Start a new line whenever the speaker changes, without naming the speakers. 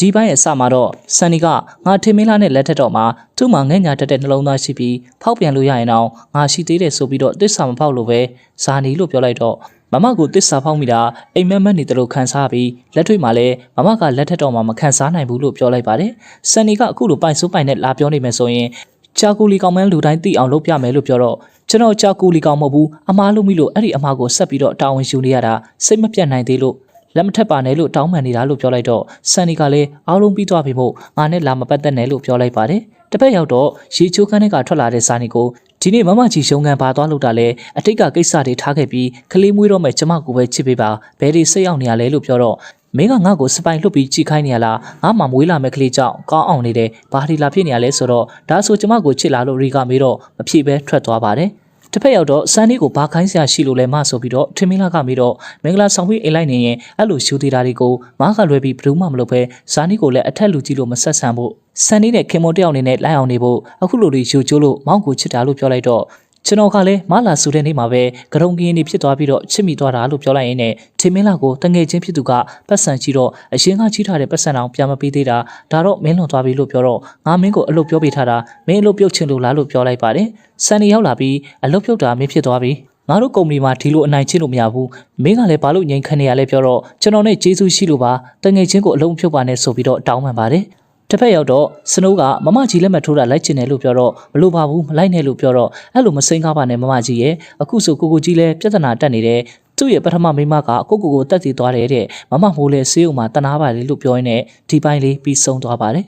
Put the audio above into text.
ဒီပိုင်းရဲ့အစမှာတော့ဆန်နီကငါထင်မင်းလာနဲ့လက်ထက်တော့မှာသူ့မှာငဲ့ညာတက်တဲ့နှလုံးသားရှိပြီးဖောက်ပြန်လို့ရရင်တော့ငါရှိသေးတယ်ဆိုပြီးတော့တစ္ဆာမဖောက်လို့ပဲဇာနီလို့ပြောလိုက်တော့မမကိုတစ္ဆာဖောက်မိတာအိမ်မက်မက်နေတယ်လို့ခံစားပြီးလက်တွေ့မှာလည်းမမကလက်ထက်တော့မှမခံစားနိုင်ဘူးလို့ပြောလိုက်ပါတယ်ဆန်နီကအခုလိုပိုင်ဆိုးပိုင်နဲ့လာပြောနေမယ်ဆိုရင်ချာကူလီကောင်မန်းလူတိုင်းသိအောင်လုပ်ပြမယ်လို့ပြောတော့ကျွန်တော်ချာကူလီကောင်မဟုတ်ဘူးအမားလို့မိလို့အဲ့ဒီအမားကိုဆက်ပြီးတော့တာဝန်ယူနေရတာစိတ်မပြတ်နိုင်သေးလို့ လက်မထက်ပါနဲ့လို့တောင်းပန်နေတာလို့ပြောလိုက်တော့ဆန်နီကလည်းအားလုံးပြီးသွားပြီမို့ငါနဲ့လာမပတ်သက်နဲ့လို့ပြောလိုက်ပါတယ်တစ်ဖက်ရောက်တော့ရေချိုးခန်းထဲကထွက်လာတဲ့စာနီကိုဒီနေ့မမကြီးရှုံကန်ပါသွားလို့တာလဲအတိတ်ကကိစ္စတွေထားခဲ့ပြီးကလေးမွေးတော့မဲ့ကျမကိုပဲချစ်ပေးပါဘယ်ဒီစိတ်ရောက်နေရလဲလို့ပြောတော့မင်းကငါ့ကိုစပိုင်လှုပ်ပြီးကြိခိုင်းနေရလားငါမှမွေးလာမဲ့ကလေးကြောင့်ကောင်းအောင်နေတယ်ဘာဒီလာဖြစ်နေရလဲဆိုတော့ဒါဆိုကျမကိုချစ်လာလို့ရီကမေးတော့မဖြေပဲထွက်သွားပါတယ် တစ်ဖက်ရောက်တော့စန်နီကိုဘာခိုင်းစရာရှိလို့လဲမဆိုပြီးတော့ထင်မင်းလာကမေးတော့မင်္ဂလာဆောင်ပြီးအိမ်လိုက်နေရင်အဲ့လိုရှူသေးတာတွေကိုမားကလွယ်ပြီးဘယ်သူမှမလုပ်ပဲဇာနီကိုလည်းအထက်လူကြီးလို့မဆက်ဆံဖို့စန်နီနဲ့ခင်မွန်တယောက်အနေနဲ့လိုက်အောင်နေဖို့အခုလိုတွေယူကျိုးလို့မောင်းကိုချစ်တာလို့ပြောလိုက်တော့ ကျွန်တော်ကလည်းမလာဆူတဲ့နေ့မှာပဲကရုံကင်းနေဖြစ်သွားပြီးတော့ချစ်မိသွားတာလို့ပြောလိုက်ရင်းနဲ့ထင်မင်းလာကိုတငယ်ချင်းဖြစ်သူကပတ်စံချီတော့အရင်ကချီထားတဲ့ပတ်စံအောင်ပြန်မပေးသေးတာဒါတော့မင်းလွန်သွားပြီလို့ပြောတော့ငါမင်းကိုအလုပ်ပြောပေးထားတာမင်းအလုပ်ပြုတ်ချင်လို့လားလို့ပြောလိုက်ပါတယ်ဆန်နီရောက်လာပြီးအလုပ်ပြုတ်တာမင်းဖြစ်သွားပြီငါတို့ကုမ္ပဏီမှာဒီလိုအနိုင်ချင်းလို့မရဘူးမင်းကလည်းဘာလို့ငြိမ်ခံနေရလဲပြောတော့ကျွန်တော်နဲ့ကျေးဇူးရှိလို့ပါတငယ်ချင်းကိုအလုံးဖြုတ်ပါနဲ့ဆိုပြီးတော့တောင်းပန်ပါတယ် တစ်ဖက်ရောက်တော့စနိုးကမမကြီးလက်မှတ်ထိုးတာလိုက်ချင်တယ်လို့ပြောတော့မလို့ပါဘူးမလိုက်နဲ့လို့ပြောတော့အဲ့လိုမစိမ်းကားပါနဲ့မမကြီးရဲ့အခုဆိုကိုကိုကြီးလည်းပြဿနာတက်နေတယ်သူ့ရဲ့ပထမမိန်းမကကိုကိုကိုတက်တည်သွားတယ်တဲ့မမမိုးလဲဆေးုံမှာတနာပါလေလို့ပြောရင်းနဲ့ဒီပိုင်းလေးပြီးဆုံးသွားပါတယ်